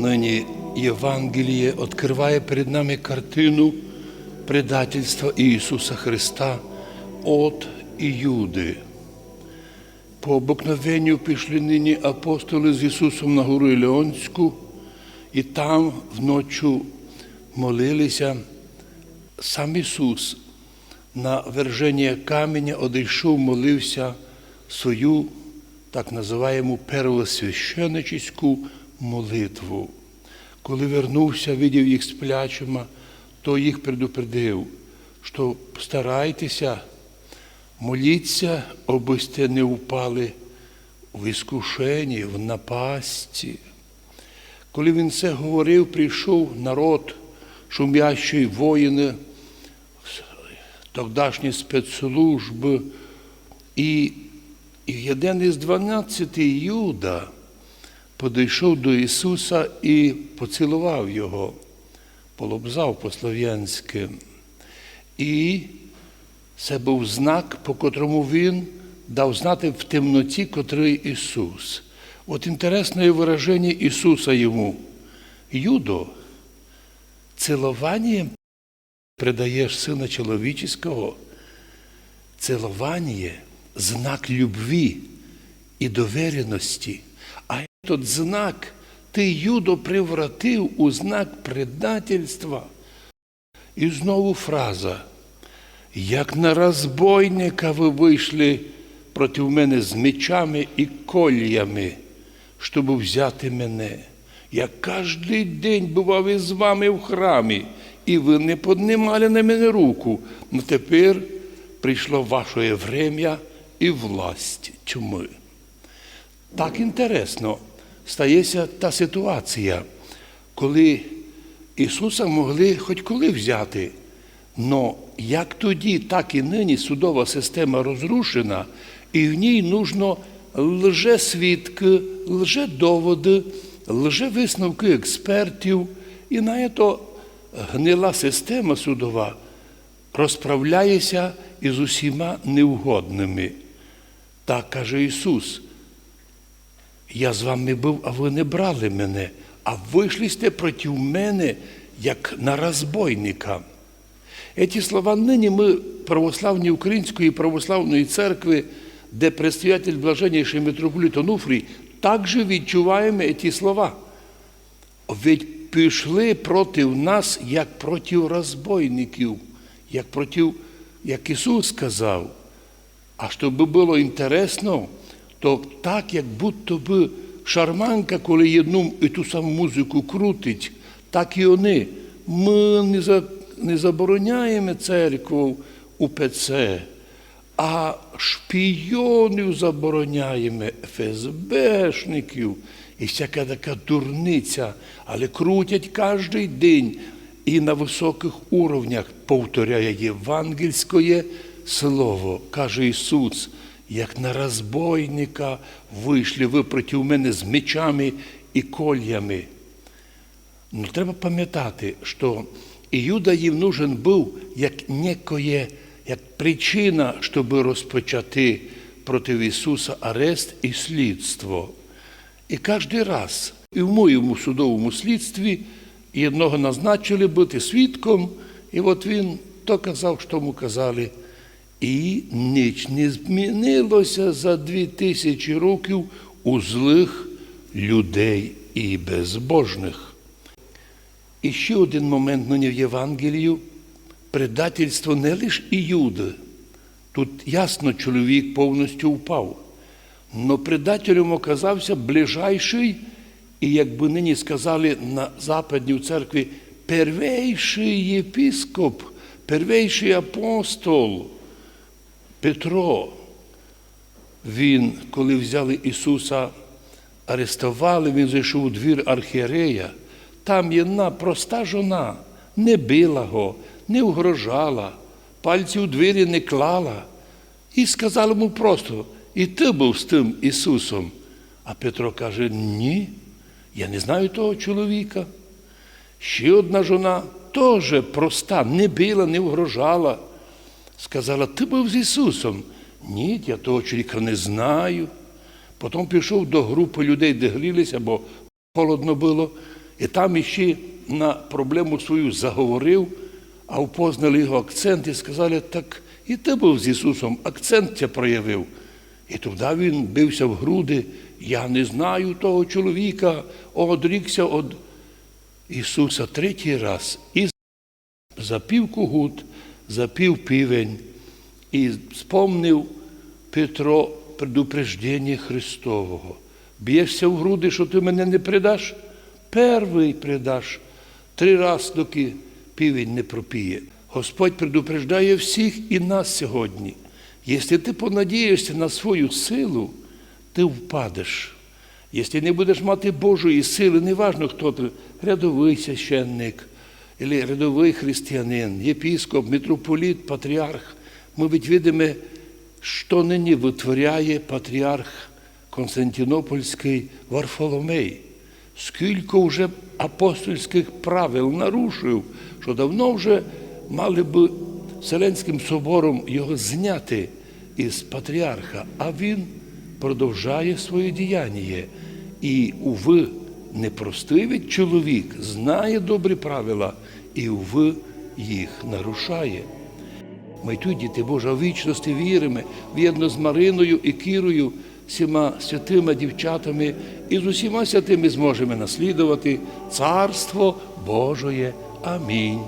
Нині Євангеліє відкриває перед нами картину предательства Ісуса Христа от Іуди. По обикновенню пішли нині апостоли з Ісусом на гору Ілеонську, і там вночі молилися. Сам Ісус на верження каменя одійшов, молився свою так називаємо первосвященническу молитву. Коли вернувся, видів їх сплячими, то їх предупредив, що старайтеся, моліться, аби сте не впали в іскушенні, в напасті. Коли він це говорив, прийшов народ, шумящий воїни, тогдашні спецслужби, і, один із дванадцяти Юда підійшов до Ісуса і поцілував Його, полобзав по-слов'янськи. І це був знак, по котрому Він дав знати в темноті, котрий Ісус. От інтересне вираження Ісуса йому. Юдо, цілованням предаєш Сина Чоловічого, цілування – знак любві і довіреності. А этот знак ти, Юдо, превратив у знак предательства. І знову фраза. Як на розбойника ви вийшли проти мене з мечами і кольями, щоб взяти мене. Я кожен день бував із вами в храмі, і ви не піднімали на мене руку. Но тепер прийшло ваше врем'я і власть чуми. Так інтересно стається та ситуація, коли Ісуса могли хоч коли взяти. Но як тоді, так і нині судова система розрушена, і в ній нужно лжесвідки, лжедоводи, лжевисновки експертів, і на це гнила система судова розправляється із усіма неугодними. Так каже Ісус. Я з вами був, а ви не брали мене, а вийшли сте проти мене, як на розбойника. Эти слова нині ми, православні Української православної церкви, де предстоятель блаженніший митрополит Онуфрій, також відчуваємо ці слова. Ведь пішли проти нас, як проти розбойників, як проти, як Ісус сказав. А щоб було інтересно, то так, як будто би шарманка, коли одну і ту саму музику крутить, так і вони. Ми не, за, не забороняємо церкву УПЦ, а шпійонів забороняємо, ФСБшників і всяка така дурниця, але крутять кожен день і на високих уровнях повторяє євангельське слово, каже Ісус, як на розбойника вийшли ви проти мене з мечами і кольями. Ну, треба пам'ятати, що Іуда їм нужен був як некоє, як причина, щоб розпочати проти Ісуса арест і слідство. І кожен раз, і в моєму судовому слідстві, і одного назначили бути свідком, і от він то казав, що йому казали. І ніч не змінилося за дві тисячі років у злих людей і безбожних. І ще один момент нині в Євангелію предательство не лише Іуди. Тут ясно чоловік повністю впав. Но предателем оказався ближайший, і як би нині сказали на Западній церкві, первейший єпископ, первейший апостол Петро. Він, коли взяли Ісуса, арестували, він зайшов у двір архієрея. Там одна проста жона не била його, не угрожала, пальці у двері не клала. І сказала йому просто, і ти був з тим Ісусом. А Петро каже, ні, я не знаю того чоловіка. Ще одна жона теж проста, не била, не угрожала. Сказала, ти був з Ісусом. Ні, я того чоловіка не знаю. Потім пішов до групи людей, де грілися, бо холодно було, І там іще на проблему свою заговорив, а впознали його акцент і сказали, так і ти був з Ісусом, акцент тебе проявив. І тоді він бився в груди. Я не знаю того чоловіка, одрікся від Ісуса третій раз. І запів кугут, запів півень, і спомнив Петро предупреждення Христового. Б'єшся в груди, що ти мене не придаш? Первий придаш. Три раз, доки півень не пропіє. Господь предупреждає всіх і нас сьогодні. Якщо ти понадієшся на свою силу, ти впадеш. Якщо не будеш мати Божої сили, неважно, хто ти, рядовий священник, або рядовий християнин, єпіскоп, митрополіт, патріарх, ми ведь що нині витворяє патріарх Константинопольський Варфоломей. Скільки вже апостольських правил нарушив, що давно вже мали б Вселенським собором його зняти із патріарха, а він продовжує своє діяння. І, уви, непростивий чоловік знає добрі правила, і, в їх нарушає. Ми тут, діти Божа, вічності віримо, в'єдно з Мариною і Кірою, всіма святими дівчатами, і з усіма святими зможемо наслідувати Царство Божоє. Амінь.